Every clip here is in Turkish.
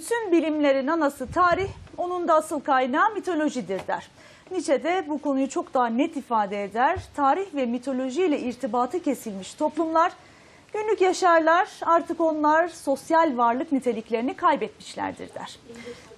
Bütün bilimlerin anası tarih, onun da asıl kaynağı mitolojidir der. Nietzsche de bu konuyu çok daha net ifade eder. Tarih ve mitoloji ile irtibatı kesilmiş toplumlar günlük yaşarlar artık onlar sosyal varlık niteliklerini kaybetmişlerdir der.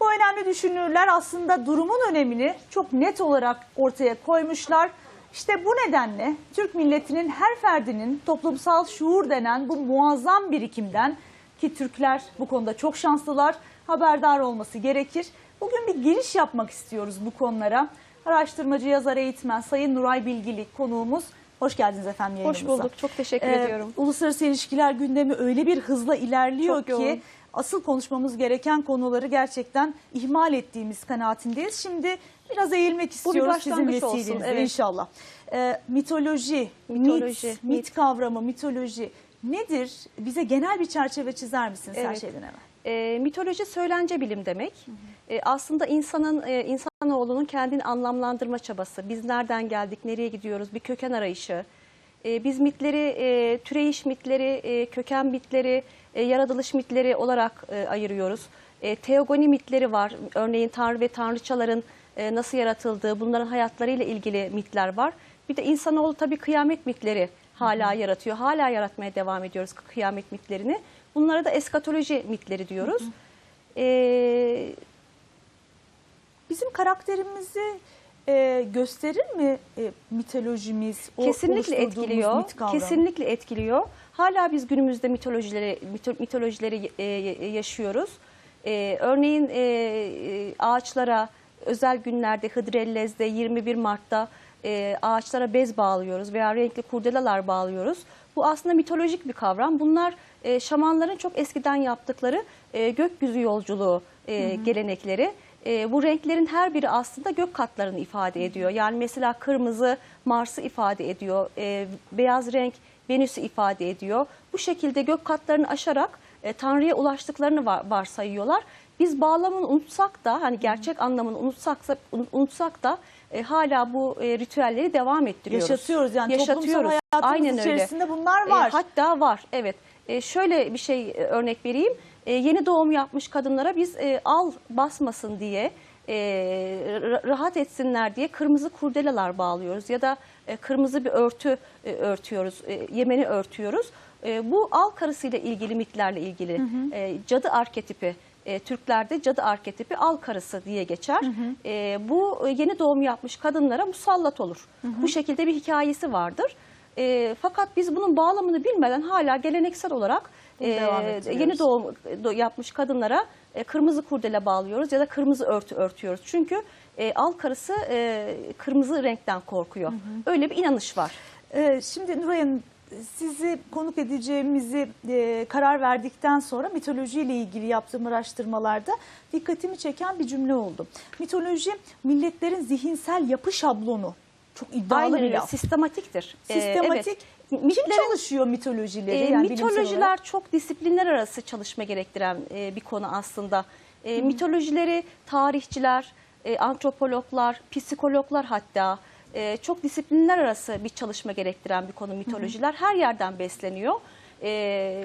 Bu önemli düşünürler aslında durumun önemini çok net olarak ortaya koymuşlar. İşte bu nedenle Türk milletinin her ferdinin toplumsal şuur denen bu muazzam birikimden ki Türkler bu konuda çok şanslılar haberdar olması gerekir. Bugün bir giriş yapmak istiyoruz bu konulara. Araştırmacı, yazar, eğitmen Sayın Nuray Bilgili konuğumuz. Hoş geldiniz efendim yayınımıza. Hoş bulduk. Çok teşekkür Ee, ediyorum. Uluslararası ilişkiler gündemi öyle bir hızla ilerliyor Çok ki yoğun. asıl konuşmamız gereken konuları gerçekten ihmal ettiğimiz kanaatindeyiz. Şimdi biraz eğilmek istiyoruz sizin başlangıç olsun, vesilenizle evet. inşallah. Ee, mitoloji, Mitoloji, mit, mit. mit kavramı, mitoloji nedir? Bize genel bir çerçeve çizer misiniz her Evet. şeyden evvel? E, mitoloji söylence bilim demek. E, aslında insanın e, insanoğlunun kendini anlamlandırma çabası. Biz nereden geldik, nereye gidiyoruz? Bir köken arayışı. E, biz mitleri, e, türeyiş mitleri, e, köken mitleri, e, yaratılış mitleri olarak e, ayırıyoruz. E, teogoni mitleri var. Örneğin tanrı ve tanrıçaların e, nasıl yaratıldığı, bunların hayatlarıyla ilgili mitler var. Bir de insanoğlu tabii kıyamet mitleri hala yaratıyor. Hala yaratmaya devam ediyoruz kıyamet mitlerini. Bunlara da eskatoloji mitleri diyoruz. Ee, Bizim karakterimizi e, gösterir mi e, mitolojimiz? o kesinlikle etkiliyor. mit kavramı? Kesinlikle etkiliyor. Hala biz günümüzde mitolojileri mito- mitolojileri e, yaşıyoruz. E, örneğin e, e, ağaçlara özel günlerde Hıdrellez'de 21 Mart'ta e, ağaçlara bez bağlıyoruz veya renkli kurdelalar bağlıyoruz. Bu aslında mitolojik bir kavram. Bunlar e, şamanların çok eskiden yaptıkları e, gökyüzü yolculuğu e, gelenekleri. E, bu renklerin her biri aslında gök katlarını ifade ediyor. Yani mesela kırmızı Mars'ı ifade ediyor, e, beyaz renk Venüs'ü ifade ediyor. Bu şekilde gök katlarını aşarak e, Tanrı'ya ulaştıklarını var, varsayıyorlar. Biz bağlamını unutsak da hani gerçek anlamını unutsak, unutsak da e, hala bu e, ritüelleri devam ettiriyoruz. Yaşatıyoruz yani toplumsal hayatımız Aynen öyle. içerisinde bunlar E, var. hatta var evet. E, şöyle bir şey e, örnek vereyim. E, yeni doğum yapmış kadınlara biz e, al basmasın diye e, ra- rahat etsinler diye kırmızı kurdelalar bağlıyoruz ya da e, kırmızı bir örtü e, örtüyoruz, e, yemeni örtüyoruz. E, bu al karısıyla ilgili mitlerle ilgili e, cadı arketipi e, Türklerde cadı arketipi al karısı diye geçer. E, bu e, yeni doğum yapmış kadınlara musallat olur. Bu şekilde bir hikayesi vardır. E, fakat biz bunun bağlamını bilmeden hala geleneksel olarak e, yeni doğum do- yapmış kadınlara e, kırmızı kurdele bağlıyoruz ya da kırmızı örtü örtüyoruz. Çünkü e, al karısı e, kırmızı renkten korkuyor. Öyle bir inanış var. Ee, şimdi Nuray Hanım sizi konuk edeceğimizi e, karar verdikten sonra mitolojiyle ilgili yaptığım araştırmalarda dikkatimi çeken bir cümle oldu. Mitoloji milletlerin zihinsel yapı şablonu. Çok iddialı Aynen bir laf. Sistematiktir. E, Sistematik. evet. Kim Mitlerin- çalışıyor mitolojileri? E, yani mitolojiler çok disiplinler arası çalışma gerektiren e, bir konu aslında. E, mitolojileri tarihçiler, e, antropologlar, psikologlar hatta e, çok disiplinler arası bir çalışma gerektiren bir konu mitolojiler. Her yerden besleniyor. E,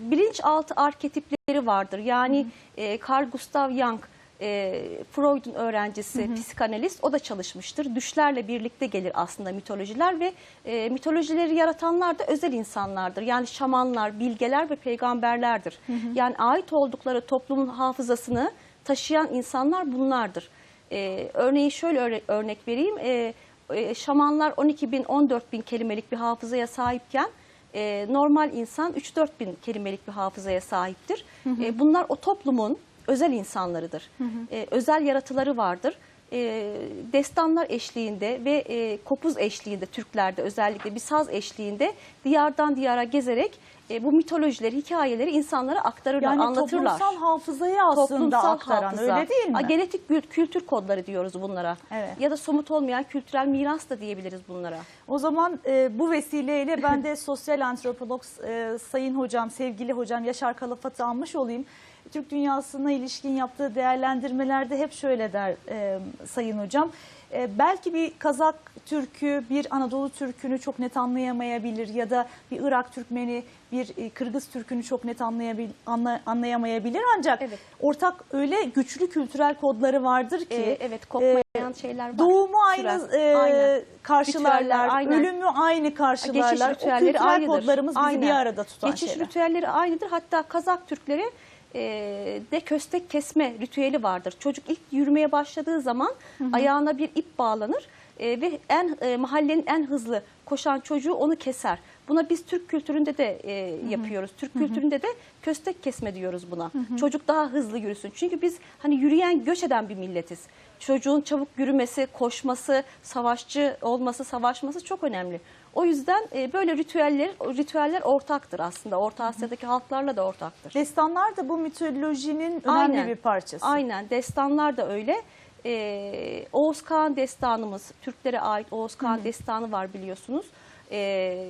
bilinçaltı arketipleri vardır. Yani e, Carl Gustav Jung e, Freud'un öğrencisi, psikanalist o da çalışmıştır. Düşlerle birlikte gelir aslında mitolojiler ve e, mitolojileri yaratanlar da özel insanlardır. Yani şamanlar, bilgeler ve peygamberlerdir. Yani ait oldukları toplumun hafızasını taşıyan insanlar bunlardır. E, örneğin şöyle öre- örnek vereyim. E, e, şamanlar 12 bin, 14 bin kelimelik bir hafızaya sahipken e, normal insan 3-4 bin kelimelik bir hafızaya sahiptir. E, bunlar o toplumun özel insanlarıdır. E, özel yaratıları vardır. E, destanlar eşliğinde ve e, kopuz eşliğinde Türklerde özellikle bir saz eşliğinde diyardan diyara gezerek e, bu mitolojileri, hikayeleri insanlara aktarırlar, yani anlatırlar. toplumsal hafızayı aslında Toplumsal aktaran hafıza. öyle değil mi? A, Genetik kült- kültür kodları diyoruz bunlara. Evet. Ya da somut olmayan kültürel miras da diyebiliriz bunlara. O zaman e, bu vesileyle ben de sosyal antropolog e, sayın hocam, sevgili hocam Yaşar Kalafat'ı almış olayım. Türk dünyasına ilişkin yaptığı değerlendirmelerde hep şöyle der e, sayın hocam. E, belki bir Kazak Türk'ü bir Anadolu Türk'ünü çok net anlayamayabilir ya da bir Irak Türkmeni bir e, Kırgız Türk'ünü çok net anlayabil, anla- anlayamayabilir ancak Evet. ortak öyle güçlü kültürel kodları vardır ki Ee, evet kopmayan şeyler var. doğumu aynı Süren. e, Aynen. karşılarlar, Ritüeller aynen. ölümü aynı karşılarlar. Geçiş o kültürel aynıdır. kodlarımız bizi Aynen. bir arada tutan Geçiş şeyler. ritüelleri aynıdır. Hatta Kazak Türkleri e, de köstek kesme ritüeli vardır. Çocuk ilk yürümeye başladığı zaman ayağına bir ip bağlanır e, ve en e, mahallenin en hızlı koşan çocuğu onu keser. Buna biz Türk kültüründe de e, yapıyoruz. Türk kültüründe de köstek kesme diyoruz buna. Çocuk daha hızlı yürüsün. Çünkü biz hani yürüyen, göç eden bir milletiz. Çocuğun çabuk yürümesi, koşması, savaşçı olması, savaşması çok önemli. O yüzden e, böyle ritüeller ritüeller ortaktır aslında. Orta Asya'daki halklarla da ortaktır. Destanlar da bu mitolojinin önemli Aynen. bir parçası. Aynen. Destanlar da öyle. Ee, Oğuz Kağan destanımız, Türklere ait Oğuz Kağan destanı var biliyorsunuz. Ee,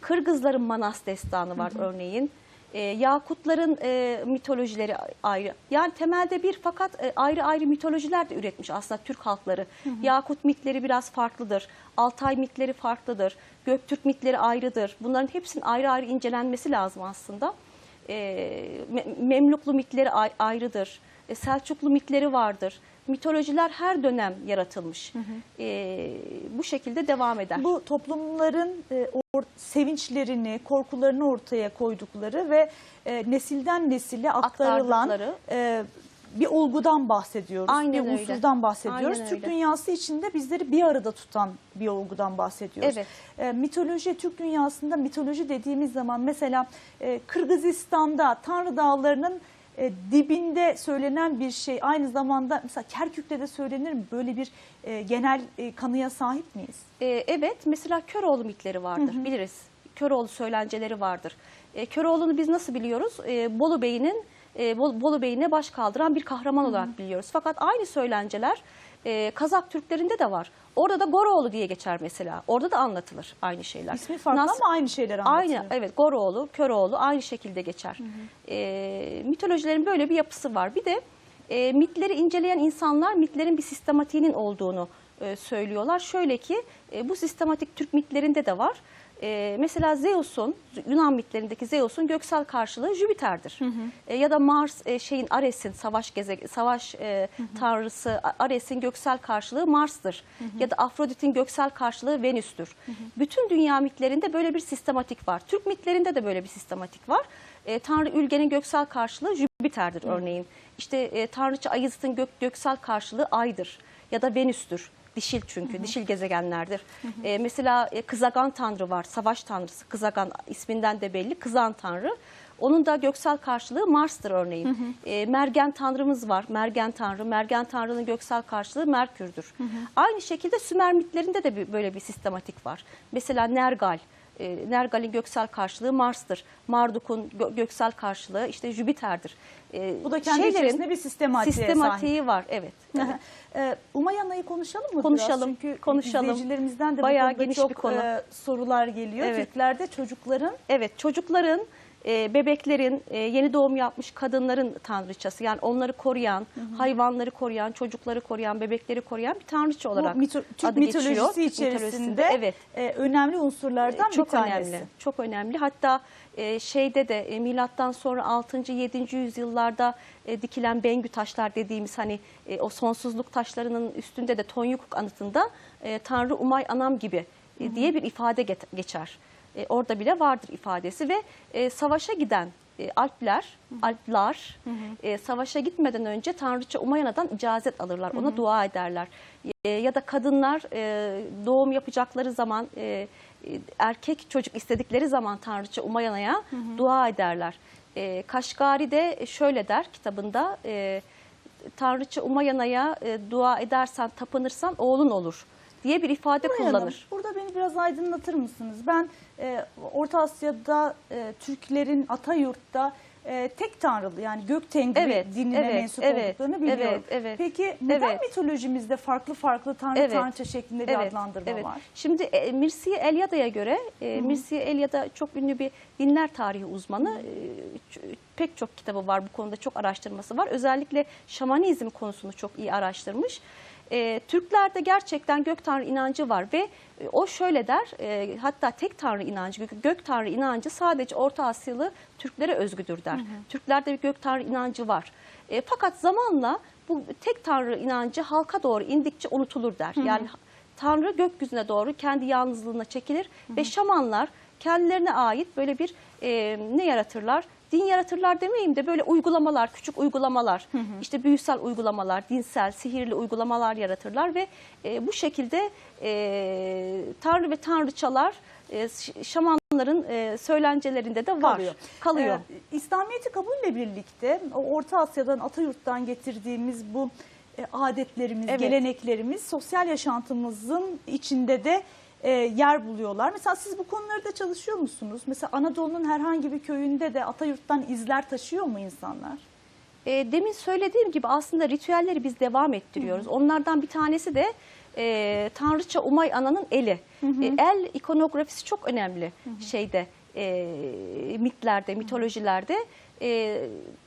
Kırgızların Manas destanı var örneğin. Ee, Yakutların e, mitolojileri ayrı. Yani temelde bir fakat e, ayrı ayrı mitolojiler de üretmiş aslında Türk halkları. Yakut mitleri biraz farklıdır. Altay mitleri farklıdır. Göktürk mitleri ayrıdır. Bunların hepsinin ayrı ayrı incelenmesi lazım aslında. Me- Memluklu mitleri ay- ayrıdır. E, Selçuklu mitleri vardır. Mitolojiler her dönem yaratılmış. Ee, bu şekilde devam eder. Bu toplumların e, or- sevinçlerini, korkularını ortaya koydukları ve e, nesilden nesile aktarılan e, bir olgudan bahsediyoruz. Aynen bir öyle. unsurdan bahsediyoruz. Aynen Türk öyle. dünyası içinde bizleri bir arada tutan bir olgudan bahsediyoruz. Evet. E, mitoloji, Türk dünyasında mitoloji dediğimiz zaman mesela e, Kırgızistan'da Tanrı Dağları'nın e, dibinde söylenen bir şey aynı zamanda mesela Kerkük'te de söylenir mi? Böyle bir e, genel e, kanıya sahip miyiz? Ee, evet, mesela Köroğlu mitleri vardır, biliriz. Köroğlu söylenceleri vardır. Ee, Köroğlu'nu biz nasıl biliyoruz? Ee, Bolu Bey'inin e, Bol- Bolu Bey'ine baş kaldıran bir kahraman olarak biliyoruz. Fakat aynı söylenceler e, Kazak Türklerinde de var. Orada da Goroğlu diye geçer mesela. Orada da anlatılır aynı şeyler. İsmi farklı Nas- ama aynı şeyler anlatıyor. Aynı, evet Goroğlu, Köroğlu aynı şekilde geçer. Ee, mitolojilerin böyle bir yapısı var. Bir de e, mitleri inceleyen insanlar mitlerin bir sistematiğinin olduğunu e, söylüyorlar. Şöyle ki e, bu sistematik Türk mitlerinde de var. E, mesela Zeus'un, Yunan mitlerindeki Zeus'un göksel karşılığı Jüpiter'dir. E, ya da Mars, e, şeyin Ares'in savaş gezegen, savaş e, tanrısı A- Ares'in göksel karşılığı Mars'tır. Ya da Afrodit'in göksel karşılığı Venüs'tür. Bütün dünya mitlerinde böyle bir sistematik var. Türk mitlerinde de böyle bir sistematik var. E, Tanrı Ülge'nin göksel karşılığı Jüpiter'dir örneğin. İşte e, Tanrıça Ayızıt'ın gök, göksel karşılığı Ay'dır ya da Venüs'tür. Dişil çünkü, dişil gezegenlerdir. E, mesela e, Kızagan Tanrı var, savaş tanrısı. Kızagan isminden de belli, kızan Tanrı. Onun da göksel karşılığı Mars'tır örneğin. E, Mergen Tanrımız var, Mergen Tanrı. Mergen Tanrı'nın göksel karşılığı Merkür'dür. Aynı şekilde Sümer mitlerinde de bir- böyle bir sistematik var. Mesela Nergal. E, Nergal'in göksel karşılığı Mars'tır. Marduk'un gö- göksel karşılığı işte Jüpiter'dir. E, Bu da kendi şeylerin içerisinde bir sistematiğe sistematiği var. Evet. evet. Ee, Umayana'yı konuşalım mı Konuşalım, biraz? Çünkü konuşalım. izleyicilerimizden de Bayağı bu geniş çok bir konu. e, sorular geliyor. Evet. Türklerde çocukların Evet çocukların, e, bebeklerin, e, yeni doğum yapmış kadınların tanrıçası. Yani onları koruyan, hayvanları koruyan, çocukları koruyan, bebekleri koruyan bir tanrıça olarak bu mito- Türk adı geçiyor. mitolojisi Türk içerisinde mitolojisinde, evet. e, önemli unsurlardan çok bir tanesi. önemli. Çok önemli. Hatta e, şeyde de e, milattan sonra 6. 7. yüzyıllarda e, dikilen bengü taşlar dediğimiz hani e, o sonsuzluk taşlarının üstünde de Tonyukuk anıtında e, Tanrı Umay Anam gibi e, diye bir ifade geçer. E, orada bile vardır ifadesi ve e, savaşa giden e, Alpler, Alplar e, savaşa gitmeden önce Tanrıça Umayana'dan icazet alırlar. Ona dua ederler. E, ya da kadınlar e, doğum yapacakları zaman e, erkek çocuk istedikleri zaman Tanrıça Umayana'ya dua ederler. E, Kaşgari de şöyle der kitabında e, Tanrıça Umayana'ya e, dua edersen tapınırsan oğlun olur diye bir ifade Hanım, kullanır. burada beni biraz aydınlatır mısınız? Ben e, Orta Asya'da e, Türklerin Atayurt'ta e, tek tanrılı yani gök tengri Evet, dinine evet, mensup evet, olduklarını biliyorum. evet, evet, Peki neden evet. mitolojimizde farklı farklı tanrı Evet. tanrıça şeklinde bir adlandırma var? Şimdi e, Mirsiye Elyada'ya göre, e, Mirsiye Elyada çok ünlü bir dinler tarihi uzmanı. E, pek çok kitabı var bu konuda, çok araştırması var. Özellikle şamanizm konusunu çok iyi araştırmış. E, Türklerde gerçekten gök tanrı inancı var ve e, o şöyle der, e, hatta tek tanrı inancı, gök, gök tanrı inancı sadece Orta Asyalı Türklere özgüdür der. Türklerde bir gök tanrı inancı var. E, fakat zamanla bu tek tanrı inancı halka doğru indikçe unutulur der. Yani Tanrı gökyüzüne doğru kendi yalnızlığına çekilir ve şamanlar kendilerine ait böyle bir e, ne yaratırlar? Din yaratırlar demeyeyim de böyle uygulamalar, küçük uygulamalar, işte büyüsel uygulamalar, dinsel, sihirli uygulamalar yaratırlar ve e, bu şekilde e, Tanrı ve Tanrıçalar e, şamanların e, söylencelerinde de var. kalıyor. Kalıyor. Ee, İslamiyet'i kabulle birlikte o Orta Asya'dan, Atayurt'tan getirdiğimiz bu e, adetlerimiz, Evet. geleneklerimiz sosyal yaşantımızın içinde de e, yer buluyorlar. Mesela siz bu konularda çalışıyor musunuz? Mesela Anadolu'nun herhangi bir köyünde de Atayurt'tan izler taşıyor mu insanlar? E, demin söylediğim gibi aslında ritüelleri biz devam ettiriyoruz. Onlardan bir tanesi de e, Tanrıça Umay Ana'nın eli. E, el ikonografisi çok önemli şeyde e, mitlerde, mitolojilerde. E,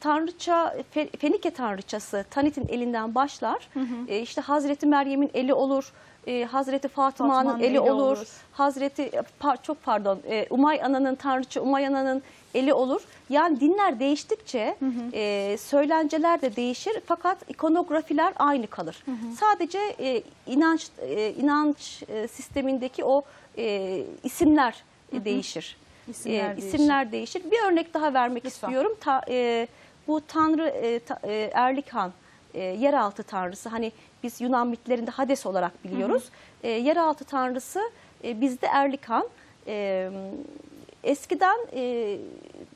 Tanrıça, Fe- Fenike Tanrıçası Tanit'in elinden başlar. E, işte Hazreti Meryem'in eli olur. E, Hazreti Fatıma'nın Fatma'nın eli, olur. olur. Hazreti par- çok pardon e, Umay Ana'nın Tanrıça Umay Ana'nın eli olur. Yani dinler değiştikçe e, söylenceler de değişir fakat ikonografiler aynı kalır. Sadece e, inanç e, inanç e, sistemindeki o e, isimler e, değişir. İsimler E, değişir. isimler değişir. Bir örnek daha vermek Lütfen. istiyorum. Ta- e, bu Tanrı e, ta- e, Erlikhan e, yeraltı tanrısı hani biz Yunan mitlerinde Hades olarak biliyoruz. E, yeraltı tanrısı e, bizde Erlikhan. E, eskiden e,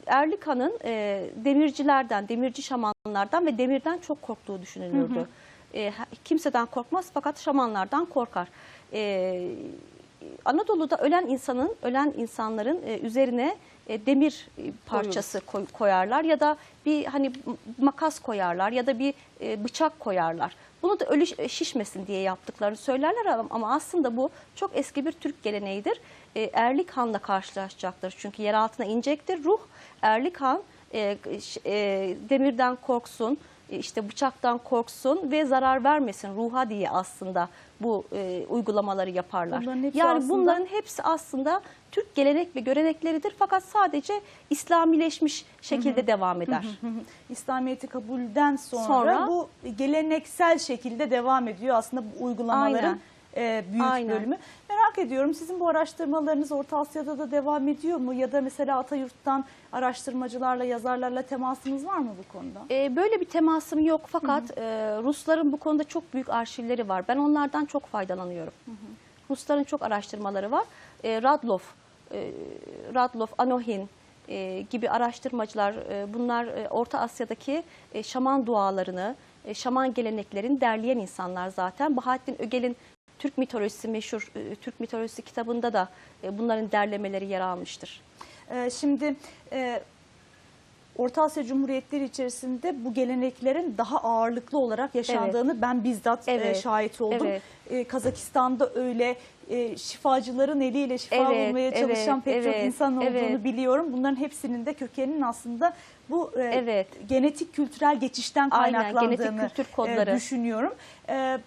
Erlikhan'ın e, demircilerden, demirci şamanlardan ve demirden çok korktuğu düşünülürdü. E, ha- kimseden korkmaz fakat şamanlardan korkar. E, Anadolu'da ölen insanın, ölen insanların e, üzerine e, demir e, parçası koy- koyarlar ya da bir hani makas koyarlar ya da bir e, bıçak koyarlar. Bunu da ölü şişmesin diye yaptıklarını söylerler ama- aslında bu çok eski bir Türk geleneğidir. E, Erlik Han'la karşılaşacaktır çünkü yer altına inecektir. Ruh Erlik Han e, e, demirden korksun, işte bıçaktan korksun ve zarar vermesin ruha diye aslında bu e, uygulamaları yaparlar. Bunların hepsi yani aslında- bunların hepsi aslında Türk gelenek ve görenekleridir fakat sadece İslamileşmiş şekilde devam eder. İslamiyet'i kabulden sonra, Sonra- bu geleneksel şekilde devam ediyor aslında bu uygulamaların e, büyük Aynen. bölümü. Merak ediyorum sizin bu araştırmalarınız Orta Asya'da da devam ediyor mu? Ya da mesela Atayurt'tan araştırmacılarla, yazarlarla temasınız var mı bu konuda? E, böyle bir temasım yok fakat e, Rusların bu konuda çok büyük arşivleri var. Ben onlardan çok faydalanıyorum. Rusların çok araştırmaları var. E, Radlov, e, Radlov, Anohin e, gibi araştırmacılar e, bunlar e, Orta Asya'daki e, şaman dualarını, e, şaman geleneklerini derleyen insanlar zaten. Bahattin Ögel'in Türk mitolojisi meşhur e, Türk mitolojisi kitabında da e, bunların derlemeleri yer almıştır. Ee, şimdi e, Orta Asya Cumhuriyetleri içerisinde bu geleneklerin daha ağırlıklı olarak yaşandığını ben bizzat e, Evet, şahit oldum. evet. E, Kazakistan'da öyle e, şifacıların eliyle şifa Evet, bulmaya evet, çalışan pek çok evet, insan olduğunu evet. biliyorum. Bunların hepsinin de kökeninin aslında bu e, Evet. genetik kültürel geçişten Aynen, kaynaklandığını genetik kültür e, kodları. düşünüyorum. E,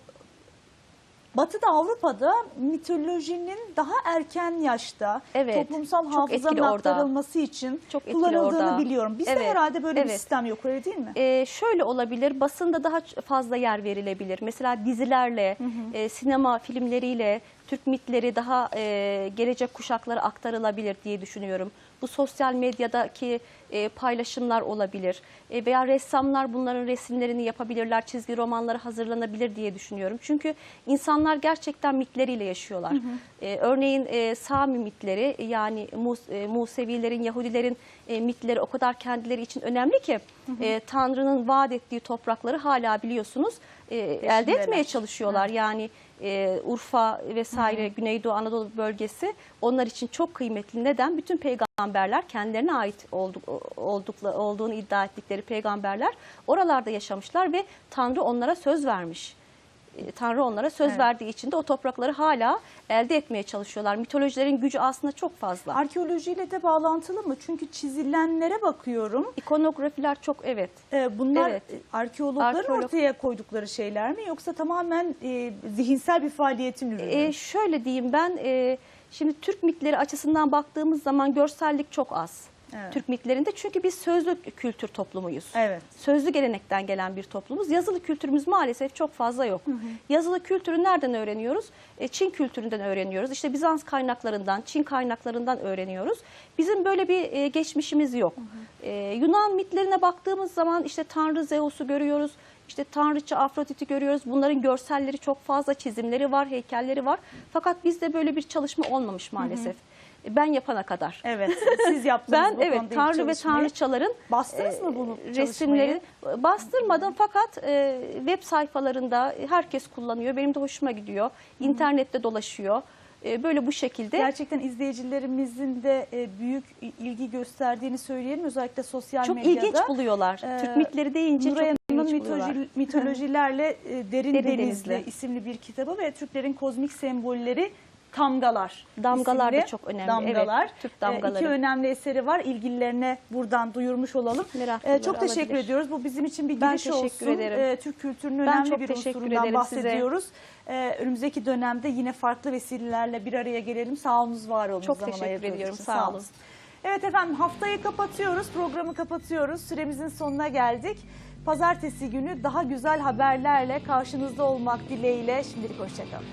Batı'da Avrupa'da mitolojinin daha erken yaşta Evet, toplumsal hafızanın aktarılması için Çok kullanıldığını orada. biliyorum. Bizde Evet, herhalde böyle bir evet. sistem yok öyle değil mi? Ee, şöyle olabilir, basında daha fazla yer verilebilir. Mesela dizilerle, e, sinema filmleriyle Türk mitleri daha e, gelecek kuşaklara aktarılabilir diye düşünüyorum. Bu sosyal medyadaki e, paylaşımlar olabilir E, veya ressamlar bunların resimlerini yapabilirler, çizgi romanları hazırlanabilir diye düşünüyorum. Çünkü insanlar gerçekten mitleriyle yaşıyorlar. E, örneğin e, Sami mitleri yani Mus- e, Musevilerin, Yahudilerin e, mitleri o kadar kendileri için önemli ki e, Tanrı'nın vaat ettiği toprakları hala biliyorsunuz e, elde etmeye çalışıyorlar. Yani e, Urfa vesaire Güneydoğu Anadolu bölgesi onlar için çok kıymetli. Neden? Bütün peygamberler kendilerine ait olduk, oldukla, olduğunu iddia ettikleri peygamberler oralarda yaşamışlar ve Tanrı onlara söz vermiş. e, Tanrı onlara söz Evet. verdiği için de o toprakları hala elde etmeye çalışıyorlar. Mitolojilerin gücü aslında çok fazla. Arkeolojiyle de bağlantılı mı? Çünkü çizilenlere bakıyorum. İkonografiler çok evet. Ee, bunlar Evet. e, arkeologların Arkeolog- ortaya koydukları şeyler mi? Yoksa tamamen e, zihinsel bir faaliyetin ürünü mü? E, şöyle diyeyim ben e, şimdi Türk mitleri açısından baktığımız zaman görsellik çok az. Evet. Türk mitlerinde çünkü biz sözlü kültür toplumuyuz. Evet. Sözlü gelenekten gelen bir toplumuz. Yazılı kültürümüz maalesef çok fazla yok. Yazılı kültürü nereden öğreniyoruz? E, Çin kültüründen öğreniyoruz. İşte Bizans kaynaklarından, Çin kaynaklarından öğreniyoruz. Bizim böyle bir e, geçmişimiz yok. E, Yunan mitlerine baktığımız zaman işte Tanrı Zeus'u görüyoruz. İşte Tanrıça Afrodit'i görüyoruz. Bunların görselleri çok fazla, çizimleri var, heykelleri var. Fakat bizde böyle bir çalışma olmamış maalesef. E, Ben yapana kadar. Evet. Siz yaptınız Ben bu evet konuda Tanrı ve. Tanrıçaların Bastınız e, mı bunu resimleri bastırmadım fakat e, web sayfalarında herkes kullanıyor. Benim de hoşuma gidiyor. İnternette dolaşıyor. E, böyle bu şekilde. Gerçekten izleyicilerimizin de e, büyük ilgi gösterdiğini söyleyelim. Özellikle sosyal çok medyada. ilginç buluyorlar. Ee, Türk mitleri deyince Nuray çok ilginç buluyorlar. mitoloji, mitolojilerle e, Derin, Derin Denizli, Denizli. isimli bir kitabı ve Türklerin kozmik sembolleri Damgalar. Damgalar da isimli çok önemli. Damgalar. Evet, Türk E, damgaları. iki önemli eseri var. İlgililerine buradan duyurmuş olalım. E, çok teşekkür alabilir. ediyoruz. Bu bizim için bir Ben giriş teşekkür olsun. ederim. E, Türk kültürünün Ben önemli bir unsurundan size. bahsediyoruz. E, önümüzdeki dönemde yine farklı vesilelerle bir araya gelelim. Sağ olunuz, var olun. Çok teşekkür ediyorum. için. Sağ olun. Evet efendim haftayı kapatıyoruz, programı kapatıyoruz. Süremizin sonuna geldik. Pazartesi günü daha güzel haberlerle karşınızda olmak dileğiyle şimdilik hoşçakalın.